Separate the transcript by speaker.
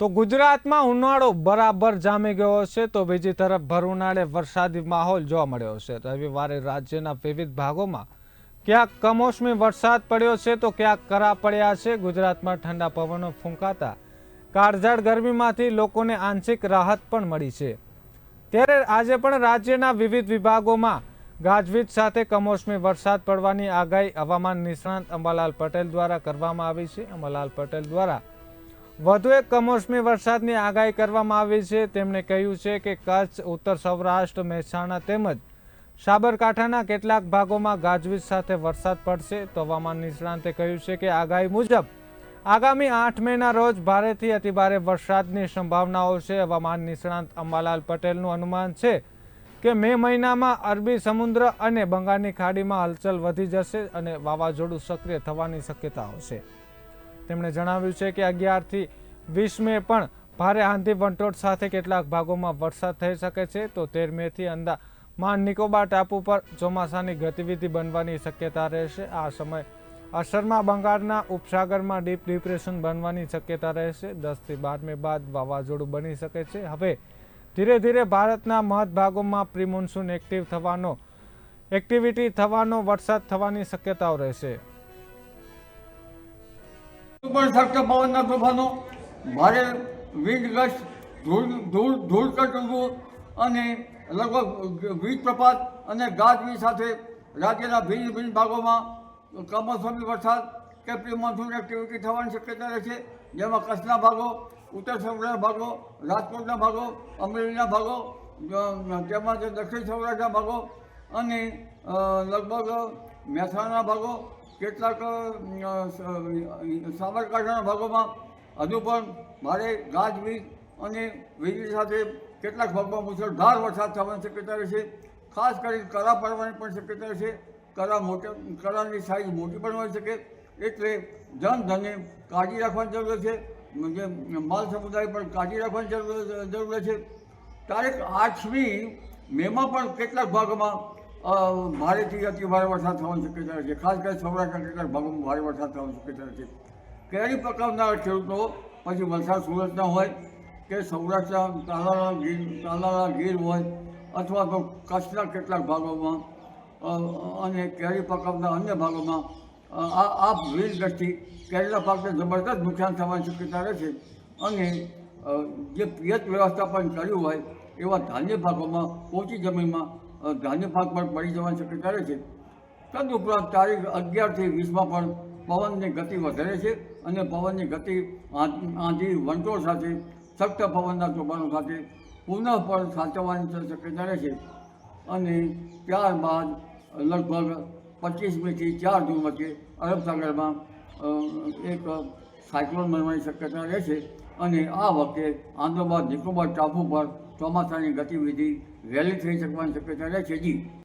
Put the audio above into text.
Speaker 1: તો ગુજરાતમાં ઉનાળો બરાબર જામી ગયો છે તો બીજી તરફ ભર ઉનાળે વરસાદી માહોલ જોવા મળ્યો છે રવિવારે રાજ્યના વિવિધ ભાગોમાં ક્યાંક કમોસમી વરસાદ પડ્યો છે તો ક્યાંક કરા પડ્યા છે. ગુજરાતમાં ઠંડા પવનો ફૂંકાતા કાળઝાળ ગરમીમાંથી લોકોને આંશિક રાહત પણ મળી છે. ત્યારે આજે પણ રાજ્યના વિવિધ વિભાગોમાં ગાજવીજ સાથે કમોસમી વરસાદ પડવાની આગાહી હવામાન નિષ્ણાંત અંબાલાલ પટેલ દ્વારા કરવામાં આવી છે. અંબાલાલ પટેલ દ્વારા વધુ એક કમોસમી વરસાદની આગાહી કરવામાં આવી છે. તેમણે કહ્યું છે કે કચ્છ, ઉત્તર સૌરાષ્ટ્ર, મહેસાણા તેમજ સાબરકાંઠાના કેટલાક ભાગોમાં ગાજવીજ સાથે વરસાદ પડશે. તો હવામાન નિષ્ણાંતે કહ્યું છે કે આગાહી મુજબ આગામી આઠ મેના રોજ ભારેથી અતિભારે વરસાદની સંભાવનાઓ છે. હવામાન નિષ્ણાંત અંબાલાલ પટેલનું અનુમાન છે કે મે મહિનામાં અરબી સમુદ્ર અને બંગાળની ખાડીમાં હલચલ વધી જશે અને વાવાઝોડું સક્રિય થવાની શક્યતાઓ છે. તેમણે જણાવ્યું છે કે અગિયારથી વીસ મે પણ ભારે આંધી વંટોળ સાથે કેટલાક ભાગોમાં વરસાદ થઈ શકે છે, તો તેર મેથી અંદા માન નિકોબાર ટાપુ પર ચોમાસાની ગતિવિધિ બનવાની શક્યતા રહેશે. આ સમય અસરમાં બંગાળના ઉપસાગરમાં ડીપ ડિપ્રેશન બનવાની શક્યતા રહેશે. દસથી બાર મે બાદ વાવાઝોડું બની શકે છે. હવે ધીરે ધીરે ભારતના મહદ ભાગોમાં પ્રિમોન્સૂન એક્ટિવ થવાનો, એક્ટિવિટી થવાનો, વરસાદ થવાની શક્યતાઓ રહેશે.
Speaker 2: પણ શકતા પવનના તોફાનો. ભારે વીજ ગસ્ત, ધૂળ ધૂળ ધૂળ કટવું અને લગભગ વીજ પ્રપાત અને ગાજવીજ સાથે રાજ્યના ભિન્ન ભિન્ન ભાગોમાં કમોસમી વરસાદ કે પ્રી મોન્સૂન એક્ટિવિટી થવાની શક્યતા રહે છે. જેમાં કચ્છના ભાગો, ઉત્તર સૌરાષ્ટ્રના ભાગો, રાજકોટના ભાગો, અમરેલીના ભાગો તેમજ દક્ષિણ સૌરાષ્ટ્રના ભાગો અને લગભગ મહેસાણાના ભાગો કેટલાક સાબરકાંઠાના ભાગોમાં હજુ પણ ભારે ગાજવીજ અને વીજળી સાથે કેટલાક ભાગમાં મુસળધાર વરસાદ થવાની શક્યતા રહેશે. ખાસ કરીને કરા પડવાની પણ શક્યતા રહેશે. કરા મોટા, કરાની સાઈઝ મોટી પણ હોઈ શકે. એટલે જનધને કાળજી રાખવાની જરૂર છે માલ સમુદાય પણ કાળજી રાખવાની જરૂર છે તારીખ આઠમી મેમાં પણ કેટલાક ભાગોમાં ભારેથી અતિ ભારે વરસાદ થવાની શક્યતા છે. ખાસ કરીને સૌરાષ્ટ્રના કેટલાક ભાગોમાં ભારે વરસાદ થવાની શક્યતા છે. કેરી પકવનાર ખેડૂતો, પછી વલસાડ સુરતના હોય કે સૌરાષ્ટ્રના તાલાળા ગીર તાલાળા ગીર હોય અથવા તો કચ્છના કેટલાક ભાગોમાં અને કેરી પકવના અન્ય ભાગોમાં આ આ વીજ દ્રષ્ટિ કેરીના પાકને જબરદસ્ત નુકસાન થવાની શક્યતા રહે છે. અને જે પિયત વ્યવસ્થાપન કર્યું હોય એવા ધાન્ય ભાગોમાં ઓછી જમીનમાં ધાન્ય પાક પણ પડી જવાની શક્યતા રહે છે. તદુપરાંત તારીખ અગિયારથી વીસમાં પણ પવનની ગતિ વધારે છે અને પવનની ગતિ આંધી વંટોળ સાથે, સખ્ત પવનના તોફાનો સાથે પુનઃ પણ સાચવવાની શક્યતા રહે છે. અને ત્યારબાદ લગભગ પચીસમીથી ચાર જૂન વચ્ચે અરબ સાગરમાં એક સાયક્લોન બનવાની શક્યતા રહે છે. અને આ વખતે આંદોબાદ નિકોબાર ટાપુ પર ચોમાસાની ગતિવિધિ વહેલી થઈ શકવાની શક્યતા રહે છે જી.